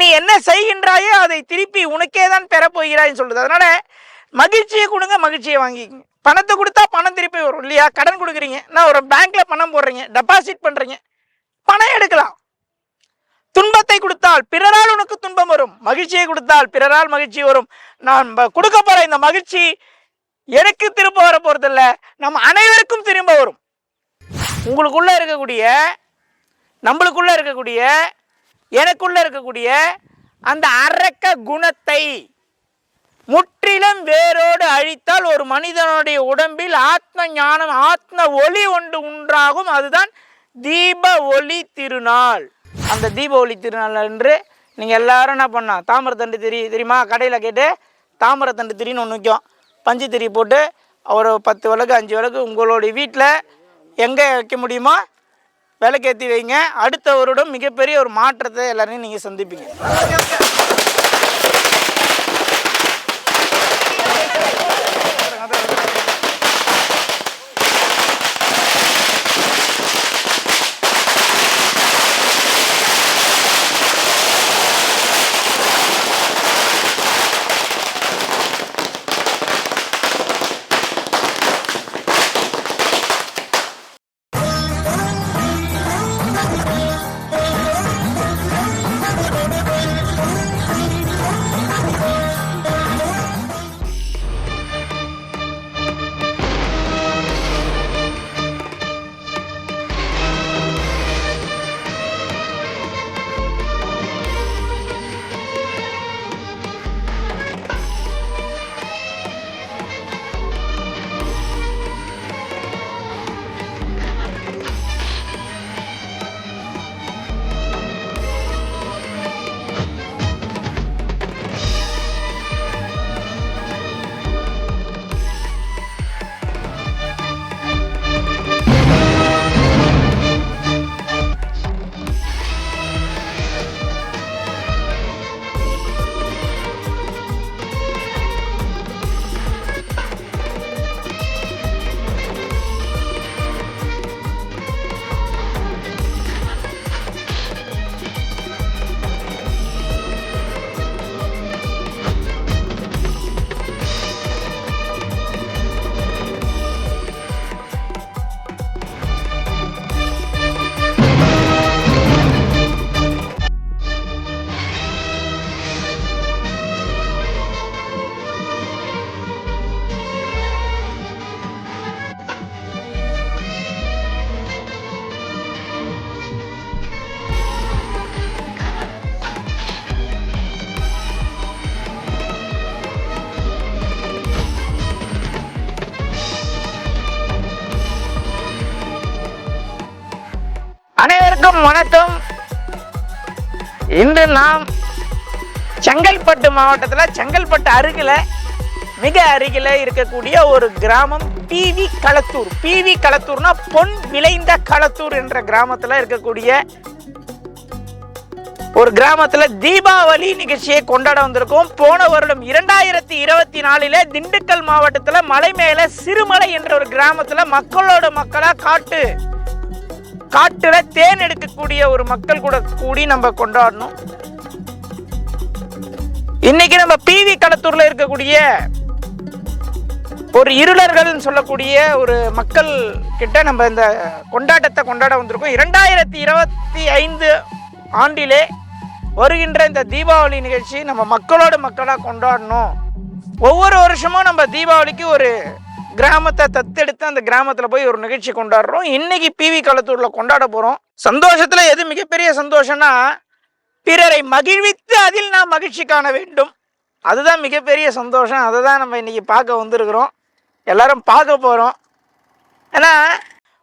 நீ என்ன செய்கின்றாயோ அதை திருப்பி உனக்கே தான் பெறப்போகிறாய்ன்னு சொல்லுது அதனால மகிழ்ச்சியை கொடுங்க மகிழ்ச்சியை வாங்கிக்கங்க. பணத்தை கொடுத்தா பணம் திருப்பி வரும் இல்லையா? கடன் கொடுக்குறீங்க. நான் ஒரு பேங்க்ல பணம் போடுறீங்க. டெபாசிட் பண்றீங்க. பணம் எடுக்கலாம். துன்பத்தை கொடுத்தால் பிறரால் உனக்கு துன்பம் வரும். மகிழ்ச்சியை கொடுத்தால் பிறரால் மகிழ்ச்சி வரும். நான் கொடுக்க போற இந்த மகிழ்ச்சி எனக்கு திரும்ப வர போறதில்ல. நம்ம அனைவருக்கும் திரும்ப வரும். உங்களுக்குள்ள இருக்கக்கூடிய நம்மளுக்குள்ள இருக்கக்கூடிய எனக்குள்ளே இருக்கக்கூடிய அந்த அரக்க குணத்தை முற்றிலும் வேரோடு அழித்தால் ஒரு மனிதனுடைய உடம்பில் ஆத்ம ஞானம் ஆத்ம ஒளி ஒன்று உண்டாகும். அதுதான் தீப ஒளி திருநாள். அந்த தீப ஒளி திருநாள் என்று நீங்கள் எல்லாரும் என்ன பண்ணோம் தாமிரத்தண்டு திரி தெரியுமா? கடையில் கேட்டு தாமிரத்தண்டு திரின்னு ஒன்று விற்கும் பஞ்சு திரி போட்டு ஒரு பத்து விளக்கு அஞ்சு விளக்கு உங்களுடைய வீட்டில் எங்கே வைக்க முடியுமோ விளக்கேற்றி வைங்க. அடுத்த வருடம் மிகப்பெரிய ஒரு மாற்றத்தை எல்லாரையும் நீங்கள் சந்திப்பீங்க. வணக்கம். இன்று நாம் செங்கல்பட்டு மாவட்டத்தில் செங்கல்பட்டு அருகில் மிக அருகில் இருக்கக்கூடிய ஒரு கிராமம் பிவி களத்தூர். பிவி களத்தூர்னா பொன் விளைந்த களத்தூர் என்ற கிராமத்தில் இருக்கக்கூடிய ஒரு கிராமத்தில் தீபாவளி நிகழ்ச்சியை கொண்டாட வந்திருக்கோம். போன வருடம் இரண்டாயிரத்தி இருபத்தி நாலில் திண்டுக்கல் மாவட்டத்தில் மலை மேலே சிறுமலை என்ற ஒரு கிராமத்தில் மக்களோட மக்களாக காட்டு காட்டுல தேன் எடுக்கக்கூடிய ஒரு மக்கள் கூட கூடி நம்ம கொண்டாடணும். இன்னைக்கு நம்ம பிவி களத்தூர்ல இருக்கக்கூடிய ஒரு இருளர்கள்னு சொல்லக்கூடிய ஒரு மக்கள் கிட்ட நம்ம இந்த கொண்டாட்டத்தை கொண்டாட வந்திருக்கோம். இரண்டாயிரத்தி இருபத்தி ஐந்து ஆண்டிலே வருகின்ற இந்த தீபாவளி நிகழ்ச்சி நம்ம மக்களோட மக்களாக கொண்டாடணும். ஒவ்வொரு வருஷமும் நம்ம தீபாவளிக்கு ஒரு கிராமத்தை தத்தெடுத்து அந்த கிராமத்தில் போய் ஒரு நிகழ்ச்சி கொண்டாடுறோம். இன்னைக்கு பிவி களத்தூரில் கொண்டாட போகிறோம் சந்தோஷத்தில் எது மிகப்பெரிய சந்தோஷம்னா பிறரை மகிழ்வித்து அதில் நாம் மகிழ்ச்சி காண வேண்டும். அதுதான் மிகப்பெரிய சந்தோஷம். அதை தான் நம்ம இன்னைக்கு பார்க்க வந்திருக்கிறோம். எல்லாரும் பார்க்க போகிறோம் ஏன்னா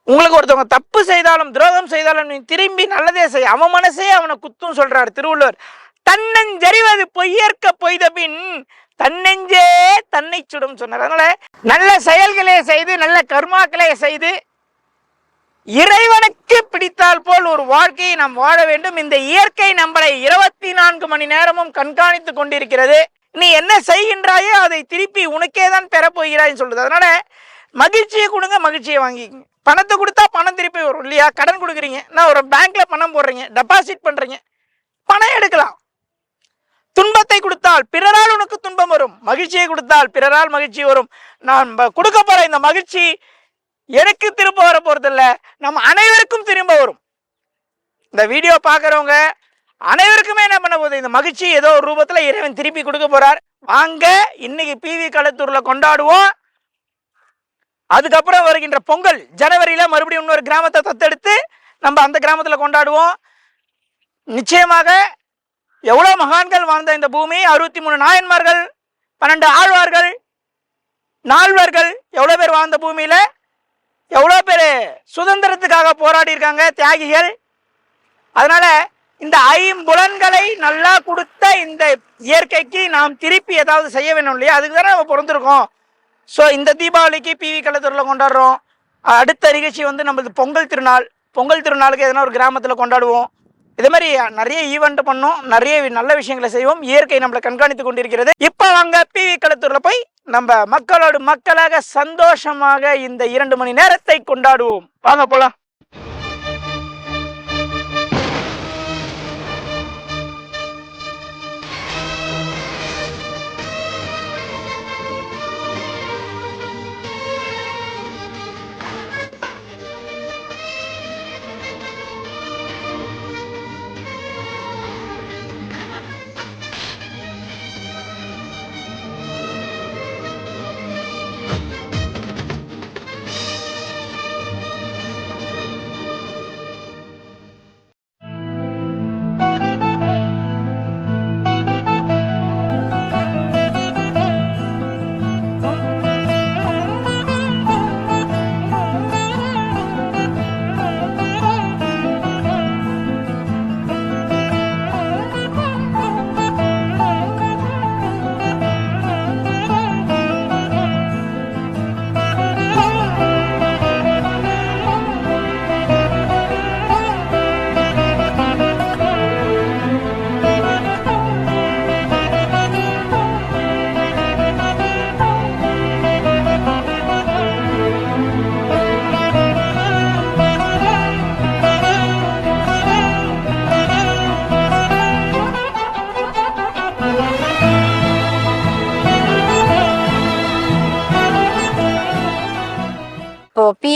உங்களுக்கு ஒருத்தவங்க தப்பு செய்தாலும் துரோகம் செய்தாலும் நீ திரும்பி நல்லதே செய். அவன் மனசே அவனை குத்தும் சொல்றாரு திருவள்ளுவர். தன்னஞ்சறிவது பொய்யற்க பொய்த பின் தன்னெஞ்சே தன்னை சுடும் சொன்னார். அதனால நல்ல செயல்களை செய்து நல்ல கர்மாக்களை செய்து இறைவனுக்கு பிடித்தால் போல் ஒரு வாழ்க்கையை நாம் வாழ வேண்டும். இந்த இயற்கை நம்மளை இருபத்தி நான்கு மணி நேரமும் கண்காணித்து கொண்டிருக்கிறது. நீ என்ன செய்கின்றாயோ அதை திருப்பி உனக்கே தான் பெறப்போகிறாய்ன்னு சொல்லுது. அதனால மகிழ்ச்சியை கொடுங்க மகிழ்ச்சியை வாங்கிக்கங்க. பணத்தை கொடுத்தா பணம் திருப்பி வரும் இல்லையா? கடன் கொடுக்குறீங்க. நான் ஒரு பேங்க்ல பணம் போடுறீங்க டெபாசிட் பண்றீங்க. பணம் எடுக்கலாம். துன்பத்தை கொடுத்தால் பிறரால் உனக்கு துன்பம் வரும். மகிழ்ச்சியை கொடுத்தால் பிறரால் மகிழ்ச்சி வரும். நான் கொடுக்க போற இந்த மகிழ்ச்சி எனக்கு திரும்ப வர போறதில்ல. நம்ம அனைவருக்கும் திரும்ப வரும். இந்த வீடியோ பார்க்குறவங்க அனைவருக்குமே என்ன பண்ண போகுது? இந்த மகிழ்ச்சி ஏதோ ஒரு ரூபத்தில் இறைவன் திருப்பி கொடுக்க போறார். வாங்க இன்னைக்கு பிவி களத்தூர்ல கொண்டாடுவோம். அதுக்கப்புறம் வருகின்ற பொங்கல். ஜனவரியில மறுபடியும் இன்னொரு கிராமத்தை தத்தெடுத்து நம்ம அந்த கிராமத்தில் கொண்டாடுவோம். நிச்சயமாக எவ்வளோ மகான்கள் வாழ்ந்த இந்த பூமி? அறுபத்தி மூணு நாயன்மார்கள் பன்னெண்டு ஆழ்வார்கள் நால்வர்கள். எவ்வளோ பேர் வாழ்ந்த பூமியில்? எவ்வளோ பேர் சுதந்திரத்துக்காக போராடி இருக்காங்க தியாகிகள்? அதனால இந்த ஐம்புலன்களை நல்லா கொடுத்த இந்த இயற்கைக்கு நாம் திருப்பி ஏதாவது செய்ய வேணும் இல்லையா? அதுக்கு தானே நம்ம பிறந்திருக்கோம். ஸோ இந்த தீபாவளிக்கு பிவி கலத்தூரில் கொண்டாடுறோம். அடுத்த நிகழ்ச்சி வந்து நம்மளுக்கு பொங்கல் திருநாள். பொங்கல் திருநாளுக்கு எதனா ஒரு கிராமத்தில் கொண்டாடுவோம். இதே மாதிரி நிறைய ஈவெண்ட் பண்ணோம். நிறைய நல்ல விஷயங்களை செய்வோம். இயற்கை நம்மளை கண்காணித்து கொண்டிருக்கிறது. இப்போ வாங்க பிவி களத்தூரில் போய் நம்ம மக்களோடு மக்களாக சந்தோஷமாக இந்த இரண்டு மணி நேரத்தை கொண்டாடுவோம். வாங்க போலாம்.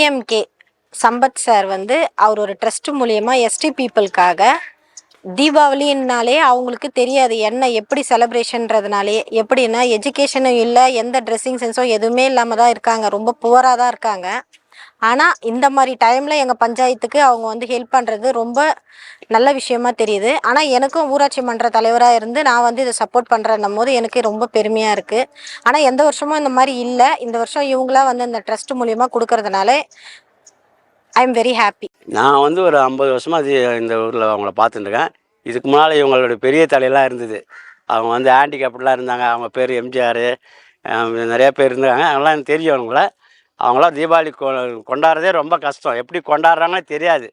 இப்போ பிஎம்கே சம்பத் சார் வந்து அவர் ஒரு ட்ரஸ்ட் மூலியமா எஸ்டி பீப்புளுக்காக தீபாவளின்னாலே அவங்களுக்கு தெரியாது என்ன எப்படி செலப்ரேஷன்றதுனாலே எப்படின்னா எஜுகேஷனும் இல்லை எந்த ட்ரெஸ்ஸிங் சென்ஸும் எதுவுமே இல்லாமல் தான் இருக்காங்க. ரொம்ப புவராக தான் இருக்காங்க. ஆனால் இந்த மாதிரி டைமில் எங்கள் பஞ்சாயத்துக்கு அவங்க வந்து ஹெல்ப் பண்ணுறது ரொம்ப நல்ல விஷயமா தெரியுது. ஆனால் எனக்கும் ஊராட்சி மன்ற தலைவராக இருந்து நான் வந்து இதை சப்போர்ட் பண்ணுறேன்னும் போது எனக்கு ரொம்ப பெருமையாக இருக்குது ஆனால் எந்த வருஷமும் இந்த மாதிரி இல்லை. இந்த வருஷம் இவங்களா வந்து இந்த ட்ரஸ்ட் மூலியமாக கொடுக்கறதுனால ஐ எம் வெரி ஹாப்பி நான் வந்து ஒரு ஐம்பது வருஷமாக அது இந்த ஊரில் அவங்கள பார்த்துட்டுருக்கேன். இதுக்கு முன்னால் இவங்களோட பெரிய தலையெல்லாம் இருந்தது. அவங்க வந்து ஹேண்டிகேப்டெலாம் இருந்தாங்க. அவங்க பேர் எம்ஜிஆர் நிறையா பேர் இருந்தாங்க அதெல்லாம் எனக்கு தெரியும் அவங்கள. அவங்களாம் தீபாவளி கொ கொண்டாடுறதே ரொம்ப கஷ்டம். எப்படி கொண்டாடுறாங்கன்னு தெரியாது.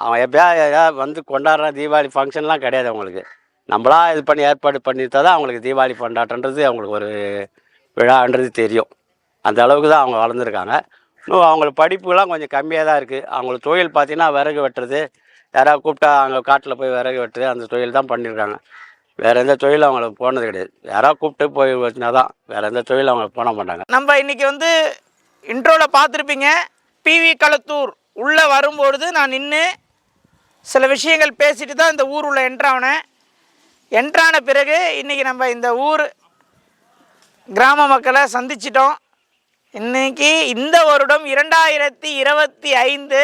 அவன் எப்பயா வந்து கொண்டாடுற தீபாவளி ஃபங்க்ஷன்லாம் கிடையாது அவங்களுக்கு. நம்மளா இது பண்ணி ஏற்பாடு பண்ணிட்டா தான் அவங்களுக்கு தீபாவளி கொண்டாட்டன்றது அவங்களுக்கு ஒரு விழான்றது தெரியும். அந்த அளவுக்கு தான் அவங்க வளர்ந்துருக்காங்க. இன்னும் அவங்களுக்கு படிப்புலாம் கொஞ்சம் கம்மியாக தான் இருக்குது அவங்களுக்கு தொழில் பார்த்தீங்கன்னா விறகு வெட்டுறது யாராவது கூப்பிட்டா அங்கே காட்டில் போய் விறகு வெட்டுறது அந்த தொழில் தான் பண்ணியிருக்காங்க. வேற எந்த தொழில் அவங்களுக்கு போனது கிடையாது. யாராவது கூப்பிட்டு போய் வச்சுனா தான் வேற எந்த தொழில் அவங்க போன மாட்டாங்க. நம்ம இன்னைக்கு வந்து இன்ட்ரோவில் பார்த்துருப்பீங்க. பிவி களத்தூர் உள்ளே வரும்பொழுது நான் நின்று சில விஷயங்கள் பேசிட்டு தான் இந்த ஊர் உள்ளே என்ட்ரானேன் என்ட்ரான பிறகு இன்றைக்கி நம்ம இந்த ஊர் கிராம மக்களை சந்திச்சிட்டோம். இன்னைக்கு இந்த வருடம் இரண்டாயிரத்தி இருபத்தி ஐந்து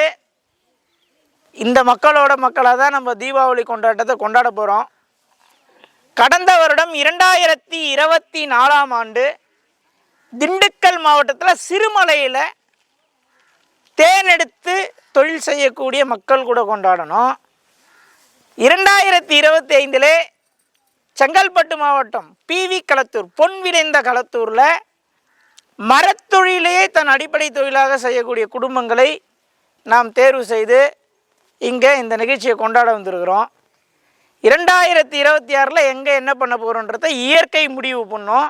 இந்த மக்களோட மக்களாக தான் நம்ம தீபாவளி கொண்டாட்டத்தை கொண்டாட போகிறோம் கடந்த வருடம் இரண்டாயிரத்தி இருபத்தி நாலாம் ஆண்டு திண்டுக்கல் மாவட்டத்தில் சிறுமலையில் தேன் எடுத்து தொழில் செய்யக்கூடிய மக்கள் கூட கொண்டாடணும். இரண்டாயிரத்தி இருபத்தி ஐந்தில் செங்கல்பட்டு மாவட்டம் பிவி களத்தூர் பொன் விளைந்த களத்தூரில் மரத்தொழிலையே தன் அடிப்படை தொழிலாக செய்யக்கூடிய குடும்பங்களை நாம் தேர்வு செய்து இங்கே இந்த நிகழ்ச்சியை கொண்டாட வந்திருக்கிறோம். இரண்டாயிரத்தி இருபத்தி ஆறில் எங்கே என்ன பண்ண போகிறோன்றதை இயற்கை முடிவு பண்ணோம்.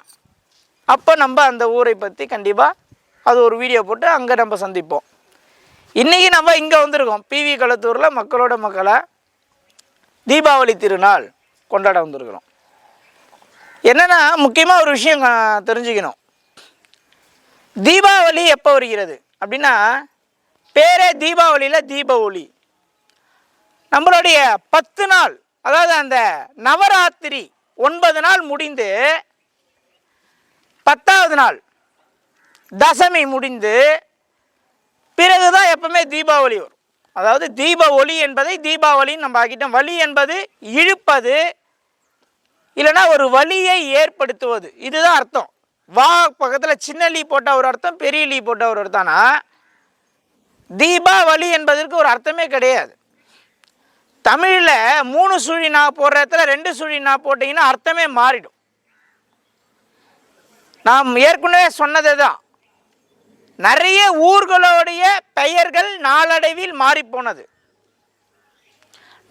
அப்போ நம்ம அந்த ஊரை பற்றி கண்டிப்பாக அது ஒரு வீடியோ போட்டு அங்கே நம்ம சந்திப்போம். இன்றைக்கி நம்ம இங்கே வந்திருக்கோம். பிவி களத்தூரில் மக்களோட மக்களை தீபாவளி திருநாள் கொண்டாட வந்திருக்கிறோம். என்னன்னா முக்கியமாக ஒரு விஷயம் தெரிஞ்சுக்கணும். தீபாவளி எப்போ வருகிறது? அப்படின்னா பேரே தீபாவளியில் தீப ஒளி. நம்மளுடைய பத்து நாள் அதாவது அந்த நவராத்திரி ஒன்பது நாள் முடிந்து பத்தாவது நாள். தசமி முடிந்து பிறகுதான் எப்பவுமே தீபாவளி வரும். அதாவது தீப ஒளி என்பதை தீபாவளின்னு நம்ம ஆக்கிட்டோம். வலி என்பது இழுப்பது இல்லைன்னா ஒரு வலியை ஏற்படுத்துவது. இதுதான் அர்த்தம். வா பக்கத்தில் சின்ன லீ போட்ட ஒரு அர்த்தம் பெரிய லீ போட்ட ஒரு அர்த்தம்னா தீபாவளி என்பதற்கு ஒரு அர்த்தமே கிடையாது. தமிழில் மூணு சுழி நான் போடுற இடத்துல ரெண்டு சுழி நான் போட்டிங்கன்னா அர்த்தமே மாறிடும். நாம் ஏற்கனவே சொன்னது தான் நிறைய ஊர்களுடைய பெயர்கள் நாளடைவில் மாறிப்போனது.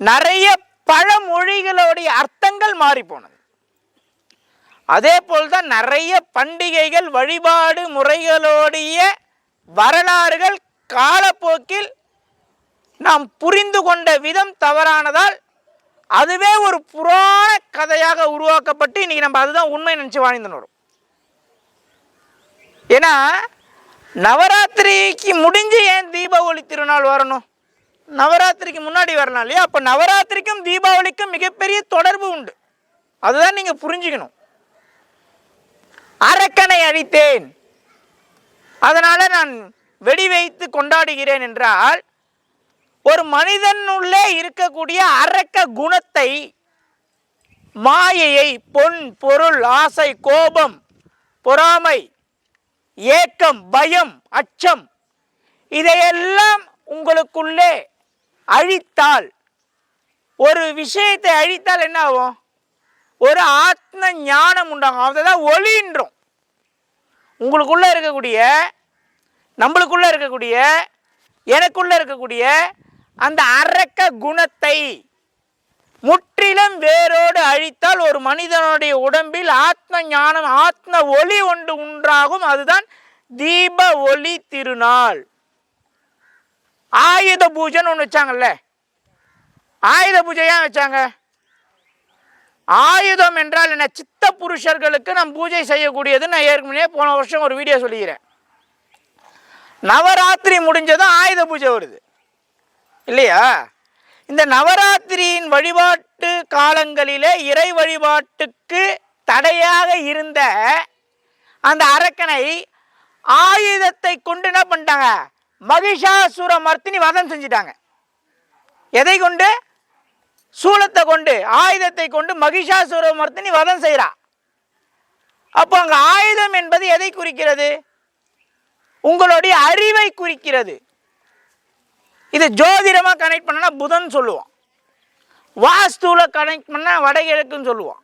நிறைய பழமொழிகளுடைய அர்த்தங்கள் மாறிப்போனது. அதே போல்தான் நிறைய பண்டிகைகள் வழிபாடு முறைகளுடைய வரலாறுகள் காலப்போக்கில் நாம் புரிந்து கொண்ட விதம் தவறானதால் அதுவே ஒரு புராண கதையாக உருவாக்கப்பட்டு இன்றைக்கி நம்ம அதுதான் உண்மை நினச்சி வாழ்ந்துன்னு வரும். ஏன்னா நவராத்திரிக்கு முடிஞ்சு ஏன் தீபாவளி திருநாள் வரணும்? நவராத்திரிக்கு முன்னாடி வரலாம் இல்லையா? அப்போ நவராத்திரிக்கும் தீபாவளிக்கும் மிகப்பெரிய தொடர்பு உண்டு. அதுதான் நீங்கள் புரிஞ்சுக்கணும். அரக்கனை அழித்தேன். அதனால் நான் வெடி வைத்து கொண்டாடுகிறேன் என்றால் ஒரு மனிதனுள்ளே இருக்கக்கூடிய அரக்க குணத்தை மாயையை பொன் பொருள் ஆசை கோபம் பொறாமை ஏக்கம் பயம் அச்சம் இதையெல்லாம் உங்களுக்குள்ளே அழித்தால் ஒரு விஷயத்தை அழித்தால் என்ன ஆகும்? ஒரு ஆத்ம ஞானம் உண்டாகும். அதுதான் ஒளின்றோம். உங்களுக்குள்ளே இருக்கக்கூடிய நம்மளுக்குள்ளே இருக்கக்கூடிய எனக்குள்ளே இருக்கக்கூடிய அந்த அரக்க குணத்தை முற்றிலும் வேரோடு அழித்தால் ஒரு மனிதனுடைய உடம்பில் ஆத்ம ஞானம் ஆத்ம ஒளி ஒன்று உண்டாகும். அதுதான் தீப ஒளி திருநாள். ஆயுத பூஜைன்னு ஒன்று வச்சாங்கல்ல? ஆயுத பூஜை ஏன் வச்சாங்க? ஆயுதம் என்றால் என்ன? சித்த புருஷர்களுக்கு நம் பூஜை செய்யக்கூடியது நான் ஏற்கனவே போன வருஷம் ஒரு வீடியோ சொல்லிக்கிறேன். நவராத்திரி முடிஞ்சதும் ஆயுத பூஜை வருது. இல்லையா? இந்த நவராத்திரியின் வழிபாட்டு காலங்களிலே இறை வழிபாட்டுக்கு தடையாக இருந்த அந்த அரக்கனை ஆயுதத்தை கொண்டு என்ன பண்ணிட்டாங்க? மகிஷாசுர மர்த்தினி வதம் செஞ்சிட்டாங்க. எதை கொண்டு? சூளத்தை கொண்டு ஆயுதத்தை கொண்டு மகிஷாசுர மர்த்தினி வதம் செய்கிறா அப்போ அங்கே ஆயுதம் என்பது எதை குறிக்கிறது? உங்களுடைய அறிவை குறிக்கிறது. இது ஜோதிடமாக கனெக்ட் பண்ணனா புதன் சொல்லுவோம் வாஸ்துவில் கனெக்ட் பண்ணால் வடகிழக்குன்னு சொல்லுவோம்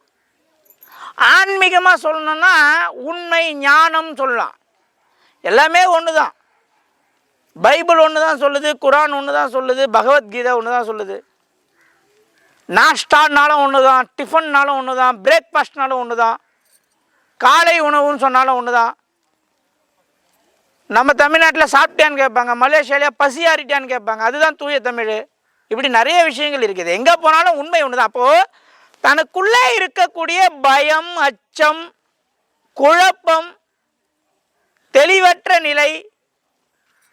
ஆன்மீகமாக சொல்லணும்னா உண்மை ஞானம் சொல்லலாம். எல்லாமே ஒன்று தான் பைபிள் ஒன்று தான் சொல்லுது குரான் ஒன்று தான் சொல்லுது பகவத்கீதை ஒன்று தான் சொல்லுது. நாஷ்டானாலும் ஒன்று தான் டிஃபன்னாலும் ஒன்று தான் பிரேக்ஃபாஸ்ட்னாலும் ஒன்று தான் காலை உணவுன்னு சொன்னாலும் ஒன்று தான் நம்ம தமிழ்நாட்டில் சாப்பிட்டியான்னு கேட்பாங்க மலேசியாவில் பசியாரிட்டான்னு கேட்பாங்க. அதுதான் தூய தமிழ். இப்படி நிறைய விஷயங்கள் இருக்குது. எங்கே போனாலும் உண்மை ஒன்று தான் அப்போது தனக்குள்ளே இருக்கக்கூடிய பயம் அச்சம் குழப்பம் தெளிவற்ற நிலை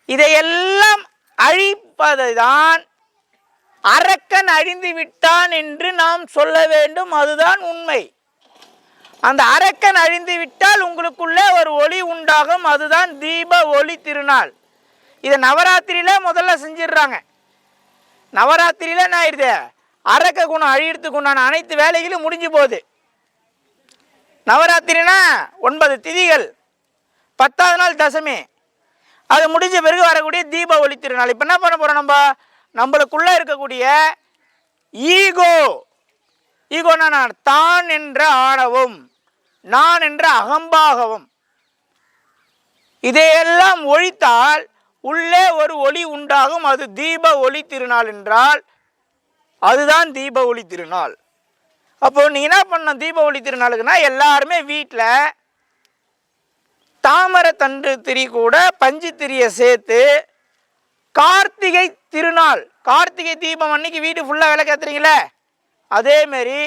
இதையெல்லாம் அழிப்பதை தான் அரக்கன் அழிந்து விட்டான் என்று நாம் சொல்ல வேண்டும். அதுதான் உண்மை. அந்த அரக்கன் அழிந்து விட்டால் உங்களுக்குள்ளே ஒரு ஒளி உண்டாகும். அதுதான் தீப ஒளி திருநாள். இதை நவராத்திரியில முதல்ல செஞ்சிடுறாங்க. நவராத்திரியில என்ன ஆயிடுது? அரக்க குணம் அழியறதுக்கு உண்டான அனைத்து வேலைகளும் முடிஞ்சு போகுது. நவராத்திரினா ஒன்பது திதிகள். பத்தாவது நாள் தசமி. அது முடிஞ்ச பிறகு வரக்கூடிய தீப ஒளி திருநாள். இப்போ என்ன பண்ண போகிறோம் நம்ம? நம்மளுக்குள்ளே இருக்கக்கூடிய ஈகோ. ஈகோனா நான் தான் என்ற ஆணவம். நான் என்ற அகம்பாகவும். இதையெல்லாம் ஒழித்தால் உள்ளே ஒரு ஒளி உண்டாகும். அது தீப ஒளி திருநாள் என்றால் அதுதான் தீப ஒளி திருநாள். அப்போ நீ என்ன பண்ண தீப ஒளி திருநாளுக்குன்னா எல்லாருமே வீட்டில் தாமரை தண்டு திரி கூட பஞ்சு திரியை சேர்த்து கார்த்திகை திருநாள் கார்த்திகை தீபம் அன்னைக்கு வீட்டு ஃபுல்லாக விளக்கேற்றுறீங்களே அதேமாரி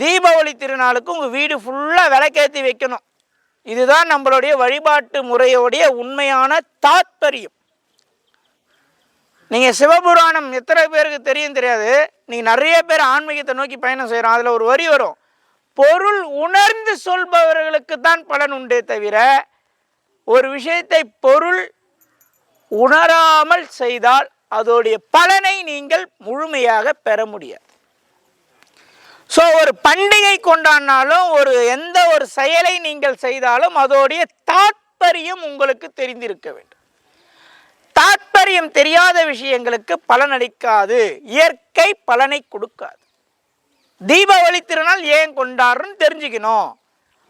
தீபாவளி திருநாளுக்கு உங்கள் வீடு ஃபுல்லாக விளக்கேற்றி வைக்கணும். இதுதான் நம்மளுடைய வழிபாட்டு முறையோடைய உண்மையான தாத்பரியம். நீங்கள் சிவபுராணம் எத்தனை பேருக்கு தெரியும் தெரியாது. நீங்கள் நிறைய பேர் ஆன்மீகத்தை நோக்கி பயணம் செய்கிறோம் அதில் ஒரு வரி வரும். பொருள் உணர்ந்து சொல்பவர்களுக்கு தான் பலன் உண்டே தவிர ஒரு விஷயத்தை பொருள் உணராமல் செய்தால் அதோடைய பலனை நீங்கள் முழுமையாக பெற முடியாது. ஸோ ஒரு பண்டிகை கொண்டாடினாலும் ஒரு எந்த ஒரு செயலை நீங்கள் செய்தாலும் அதோடைய தாத்பரியம் உங்களுக்கு தெரிந்திருக்க வேண்டும். தாத்பரியம் தெரியாத விஷயங்களுக்கு பலனளிக்காது இயற்கை பலனை கொடுக்காது. தீபாவளி திருநாள் ஏன் கொண்டாடுறோம் தெரிஞ்சுக்கணும்.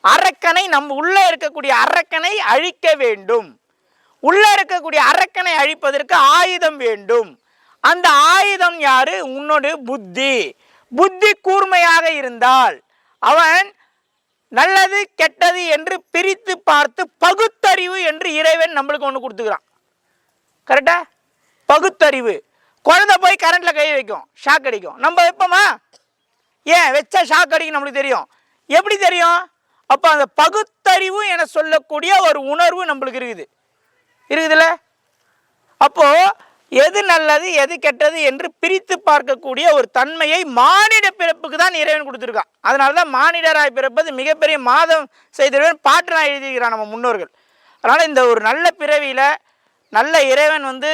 அரக்கனை நம்ம உள்ளே இருக்கக்கூடிய அரக்கனை அழிக்க வேண்டும். உள்ளே இருக்கக்கூடிய அரக்கனை அழிப்பதற்கு ஆயுதம் வேண்டும். அந்த ஆயுதம் யாரு? உன்னோட புத்தி. புத்தி கூர்மையாக இருந்தால் அவன் நல்லது கெட்டது என்று பிரித்து பார்த்து பகுத்தறிவு என்று இறைவன் நம்மளுக்கு ஒன்று கொடுத்துக்கிறான். கரெக்டா பகுத்தறிவு. குழந்தை போய் கரண்ட்டில் கை வைக்கும். ஷாக் அடிக்கும். நம்ம வைப்போமா? ஏன்? வச்சா ஷாக் அடிக்கும் நம்மளுக்கு தெரியும். எப்படி தெரியும்? அப்போ அந்த பகுத்தறிவு என சொல்லக்கூடிய ஒரு உணர்வு நம்மளுக்கு இருக்குது. இருக்குதுல்ல? அப்போது எது நல்லது எது கெட்டது என்று பிரித்து பார்க்கக்கூடிய ஒரு தன்மையை மானிட பிறப்புக்கு தான் இறைவன் கொடுத்துருக்கான். அதனால தான் மானிடராய் பிறப்பது மிகப்பெரிய மாதம் செய்திருவன் பாட்டு நான் எழுதியிருக்கிறான் நம்ம முன்னோர்கள். அதனால் இந்த ஒரு நல்ல பிறவியில் நல்ல இறைவன் வந்து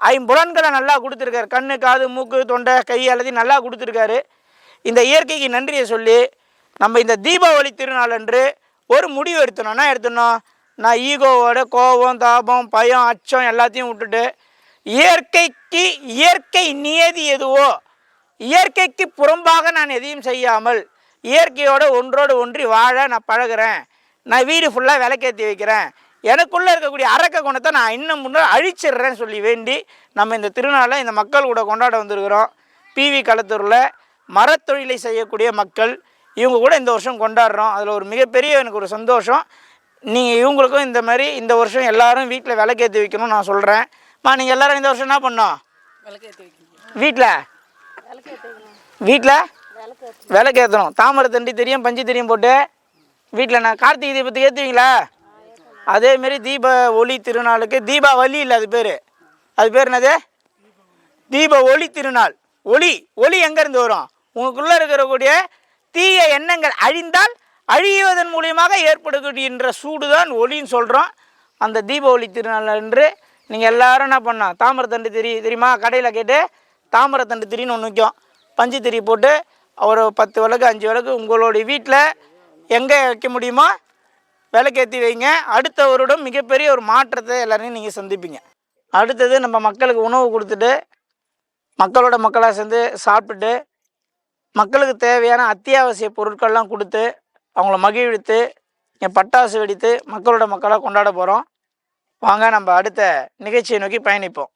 ஐம்புலன்களை நல்லா கொடுத்துருக்காரு. கண்ணு காது மூக்கு தொண்டை கை எல்லாத்தையும் நல்லா கொடுத்துருக்காரு. இந்த இயற்கைக்கு நன்றியை சொல்லி நம்ம இந்த தீபாவளி திருநாள் அன்று ஒரு முடிவு எடுத்தணும்னா எடுத்தணும் நான் ஈகோவோட கோபம் தாபம் பயம் அச்சம் எல்லாத்தையும் விட்டுட்டு இயற்கைக்கு இயற்கை நியதி எதுவோ? இயற்கைக்கு புறம்பாக நான் எதையும் செய்யாமல் இயற்கையோடு ஒன்றோடு ஒன்றி வாழ நான் பழகுறேன். நான் வீடு ஃபுல்லாக விளக்கேற்றி வைக்கிறேன். எனக்குள்ளே இருக்கக்கூடிய அரக்க குணத்தை நான் இன்னும் முன்னே அழிச்சிடுறேன்னு சொல்லி வேண்டி நம்ம இந்த திருநாளை இந்த மக்கள் கூட கொண்டாட வந்திருக்கிறோம். பிவி களத்தூரில் மரத்தொழிலை செய்யக்கூடிய மக்கள் இவங்க கூட இந்த வருஷம் கொண்டாடுறோம். அதில் ஒரு மிகப்பெரிய எனக்கு ஒரு சந்தோஷம். நீங்கள் இவங்களுக்கும் இந்த மாதிரி இந்த வருஷம் எல்லாரும் வீட்டில் விளக்கேற்றி வைக்கணும்னு நான் சொல்கிறேன் மா நீங்கள் எல்லாரும் இந்த வருஷம் என்ன பண்ணோம் வீட்டில் வீட்டில் விளக்கேற்றணும் தாமரை தண்டி தெரியும் பஞ்சு தெரியும் போட்டு. வீட்டில் நான் கார்த்திகை தீபத்துக்கு ஏற்றுவீங்களா அதேமாரி தீப ஒளி திருநாளுக்கு தீபாவளி இல்லை அது பேர். அது பேர் என்னது? தீப ஒளி திருநாள். ஒளி ஒளி எங்கேருந்து வரும்? உங்களுக்குள்ளே இருக்கக்கூடிய தீய எண்ணங்கள் அழிந்தால் அழிவதன் மூலியமாக ஏற்படக்கூடிய சூடு தான் ஒளின்னு சொல்கிறோம் அந்த தீப ஒளி திருநாள் அன்று நீங்கள் எல்லாரும் என்ன பண்ணோம் தாமரத்தண்டு திரி தெரியுமா? கடையில் கேட்டு தாமரத்தண்டு திரின்னு ஒன்று விற்கும் பஞ்சு திரி போட்டு ஒரு பத்து விளக்கு அஞ்சு விளக்கு உங்களுடைய வீட்டில் எங்கே வைக்க முடியுமோ விளக்கேற்றி வைங்க. அடுத்த வருடம் மிகப்பெரிய ஒரு மாற்றத்தை எல்லாரையும் நீங்கள் சந்திப்பீங்க. அடுத்தது நம்ம மக்களுக்கு உணவு கொடுத்துட்டு மக்களோட மக்களாக சேர்ந்து சாப்பிட்டுட்டு மக்களுக்கு தேவையான அத்தியாவசிய பொருட்கள்லாம் கொடுத்து அவங்கள மகிழ்வித்து என் பட்டாசு வெடித்து மக்களோட மக்களாக கொண்டாட போகிறோம் வாங்க நம்ம அடுத்த நிகழ்ச்சியை நோக்கி பயணிப்போம்.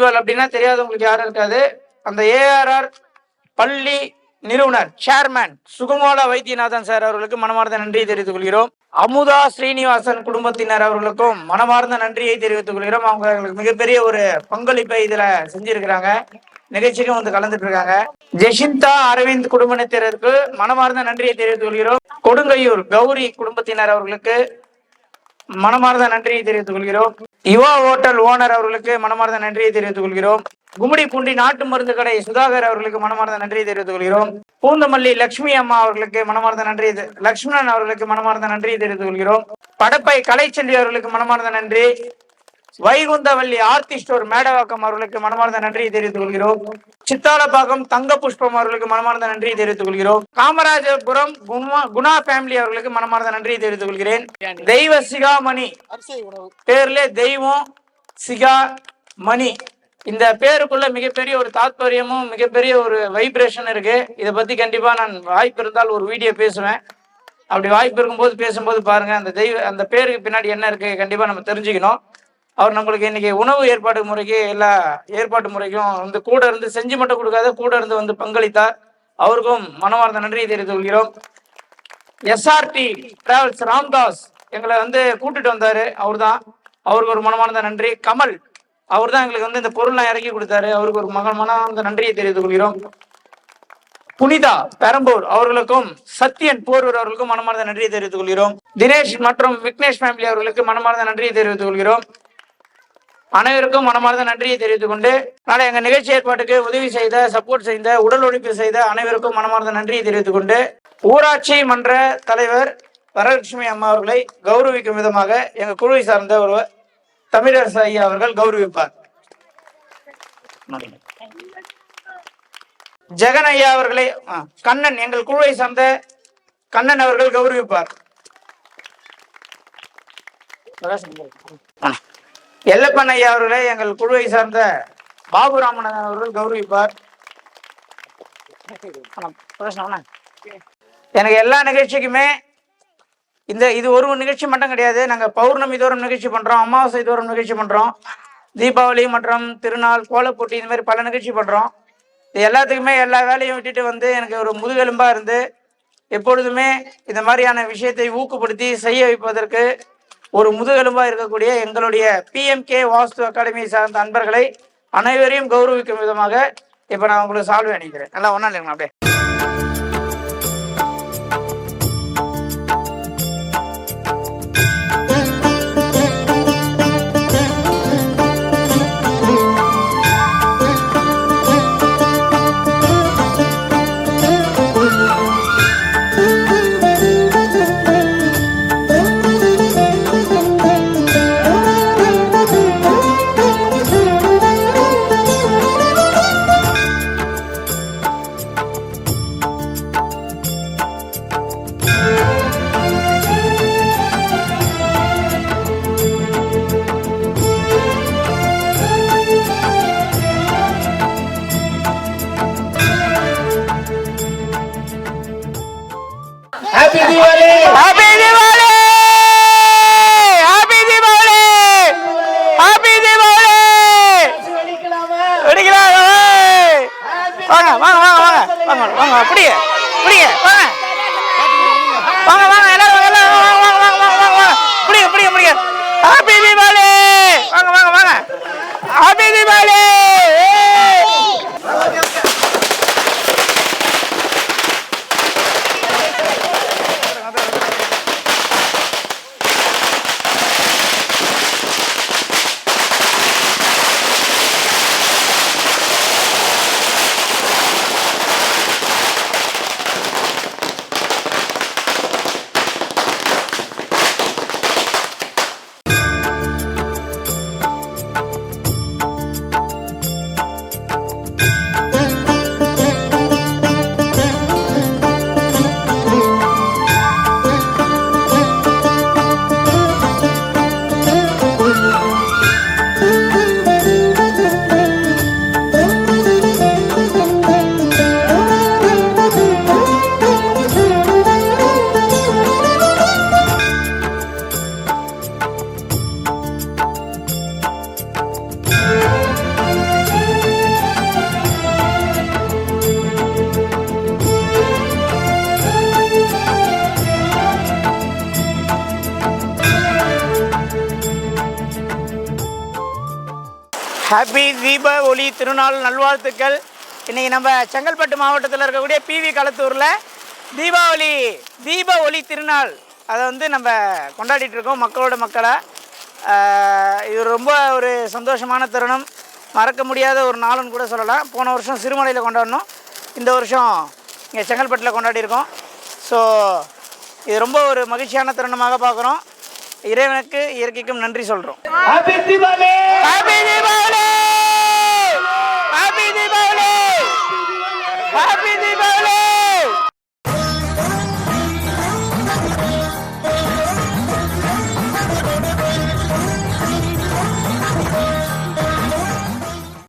பாக்கு அப்படின்னா தெரியாதவங்களுக்கு யாரும் இருக்காது. அந்த ஏஆர்ஆர் பள்ளி நிறுவனர் சேர்மேன் சுகமோல வைத்தியநாதன் சார் அவர்களுக்கு மனமார்ந்த நன்றியை தெரிவித்துக் கொள்கிறோம். அமுதா ஸ்ரீனிவாசன் குடும்பத்தினர் அவர்களுக்கும் மனமார்ந்த நன்றியை தெரிவித்துக் கொள்கிறோம். அவங்க மிகப்பெரிய ஒரு பங்களிப்பை இதுல செஞ்சிருக்கிறாங்க. நிகழ்ச்சிக்கும் வந்து கலந்துட்டு இருக்காங்க ஜெஷிந்தா அரவிந்த் குடும்பத்தினருக்கு மனமார்ந்த நன்றியை தெரிவித்துக் கொள்கிறோம். கொடுங்கையூர் கௌரி குடும்பத்தினர் அவர்களுக்கு மனமார்ந்த நன்றியை தெரிவித்துக் கொள்கிறோம். யுவா ஹோட்டல் ஓனர் அவர்களுக்கு மனமார்ந்த நன்றியை தெரிவித்துக் கொள்கிறோம். கும்மிடி பூண்டி நாட்டு மருந்து கடை சுதாகர் அவர்களுக்கு மனமார்ந்த நன்றியை தெரிவித்துக் கொள்கிறோம். பூந்தமல்லி லட்சுமி அம்மா அவர்களுக்கு மனமார்ந்த நன்றி லக்ஷ்மணன் அவர்களுக்கு மனமார்ந்த நன்றியை தெரிவித்துக் கொள்கிறோம். படப்பை கலைச்செல்வி அவர்களுக்கு மனமார்ந்த நன்றி. வைகுந்தவல்லி ஆர்த்தி ஸ்டோர் மேடவாக்கம் அவர்களுக்கு மனமார்ந்த நன்றியை தெரிவித்துக் கொள்கிறோம். சித்தாலப்பாக்கம் தங்க புஷ்பம் அவர்களுக்கு மனமார்ந்த நன்றியை தெரிவித்துக் கொள்கிறோம். காமராஜபுரம் குணா- குணா ஃபேமிலி அவர்களுக்கு மனமார்ந்த நன்றியை தெரிவித்துக் கொள்கிறேன். தெய்வ சிகாமணி. பேர்ல தெய்வம் சிகா மணி. இந்த பேருக்குள்ள மிகப்பெரிய ஒரு தாத்பரியமும் மிகப்பெரிய ஒரு வைப்ரேஷன் இருக்கு. இதை பத்தி கண்டிப்பா நான் வாய்ப்பு இருந்தால் ஒரு வீடியோ பேசுவேன். அப்படி வாய்ப்பு இருக்கும்போது பேசும்போது பாருங்க அந்த தெய்வ அந்த பேருக்கு பின்னாடி என்ன இருக்கு கண்டிப்பா நம்ம தெரிஞ்சுக்கணும். அவர் நம்மளுக்கு இன்னைக்கு உணவு ஏற்பாடு முறைக்கு எல்லா ஏற்பாட்டு முறைக்கும் வந்து கூட இருந்து செஞ்சு மட்டும் கொடுக்காத கூட இருந்து வந்து பங்களித்தார். அவருக்கும் மனமார்ந்த நன்றியை தெரிவித்துக் கொள்கிறோம். எஸ்ஆர்டி டிராவல்ஸ் ராம்தாஸ் எங்களை வந்து கூட்டிட்டு வந்தாரு. அவர்தான். அவருக்கு ஒரு மனமார்ந்த நன்றி. கமல் அவர் தான் எங்களுக்கு வந்து இந்த பொருள்லாம் இறக்கி கொடுத்தாரு. அவருக்கு ஒரு மகன் மனமார்ந்த நன்றியை தெரிவித்துக் கொள்கிறோம். புனிதா பெரம்பூர் அவர்களுக்கும் சத்யன் போர்வர் அவர்களுக்கும் மனமார்ந்த நன்றியை தெரிவித்துக் கொள்கிறோம். தினேஷ் மற்றும் விக்னேஷ் ஃபேமிலி அவர்களுக்கு மனமார்ந்த நன்றியை தெரிவித்துக் கொள்கிறோம். அனைவருக்கும் மனமார்ந்த நன்றியை தெரிவித்துக் கொண்டு நாளை எங்க நிகழ்ச்சி ஏற்பாட்டுக்கு உதவி செய்த சப்போர்ட் செய்த உடல் ஒழிப்பு செய்த அனைவருக்கும் மனமார்ந்த நன்றியை தெரிவித்துக் கொண்டு ஊராட்சி மன்ற தலைவர் வரலட்சுமி அம்மா அவர்களை கௌரவிக்கும் விதமாக எங்க குழுவை சார்ந்த ஒருவர் தமிழரசு ஐயா அவர்கள் கௌரவிப்பார் ஜெகன் ஐயா அவர்களை ஆ, கண்ணன் எங்கள் குழுவை சார்ந்த கண்ணன் அவர்கள் கௌரவிப்பார் ஆ. எல்லப்பன் ஐயா அவர்களை எங்கள் குழுவை சார்ந்த பாபுராமன் அவர்கள் கௌரவிப்பார்? எனக்கு எல்லா நிகழ்ச்சிக்குமே இந்த இது ஒரு நிகழ்ச்சி மட்டும் கிடையாது. நாங்க பௌர்ணமி தோறும் நிகழ்ச்சி பண்றோம் அமாவாசை தோறும் நிகழ்ச்சி பண்றோம் தீபாவளி மற்றும் திருநாள் கோலப்போட்டி இந்த மாதிரி பல நிகழ்ச்சி பண்றோம். இது எல்லாத்துக்குமே எல்லா வேலையும் விட்டுட்டு வந்து எனக்கு ஒரு முதுகெலும்பா இருந்து எப்பொழுதுமே இந்த மாதிரியான விஷயத்தை ஊக்கப்படுத்தி செய்ய வைப்பதற்கு ஒரு முதுகெலும்பா இருக்கக்கூடிய எங்களுடைய பிஎம்கே வாஸ்து அகாடமியை சார்ந்த அன்பர்களை அனைவரையும் கௌரவிக்கும் விதமாக இப்ப நான் உங்களுக்கு சால்வை அணிக்கிறேன் நல்லா ஒன்றா இல்லைங்களா அப்படியே. ஹாப்பி தீப ஒளி திருநாள் நல்வாழ்த்துக்கள். இன்றைக்கி நம்ம செங்கல்பட்டு மாவட்டத்தில் இருக்கக்கூடிய பிவி களத்தூரில் தீபாவளி தீப ஒளி திருநாள். அதை வந்து நம்ம கொண்டாடிட்டு இருக்கோம் மக்களோட மக்களாக இது ரொம்ப ஒரு சந்தோஷமான தருணம். மறக்க முடியாத ஒரு நாளுன்னு கூட சொல்லலாம். போன வருஷம் சிறுமலையில் கொண்டாடணும். இந்த வருஷம் இங்கே செங்கல்பட்டில் கொண்டாடியிருக்கோம். ஸோ இது ரொம்ப ஒரு மகிழ்ச்சியான தருணமாக பார்க்குறோம் இறைவனுக்கு இயற்கைக்கும் நன்றி சொல்கிறோம் Happy Diwali!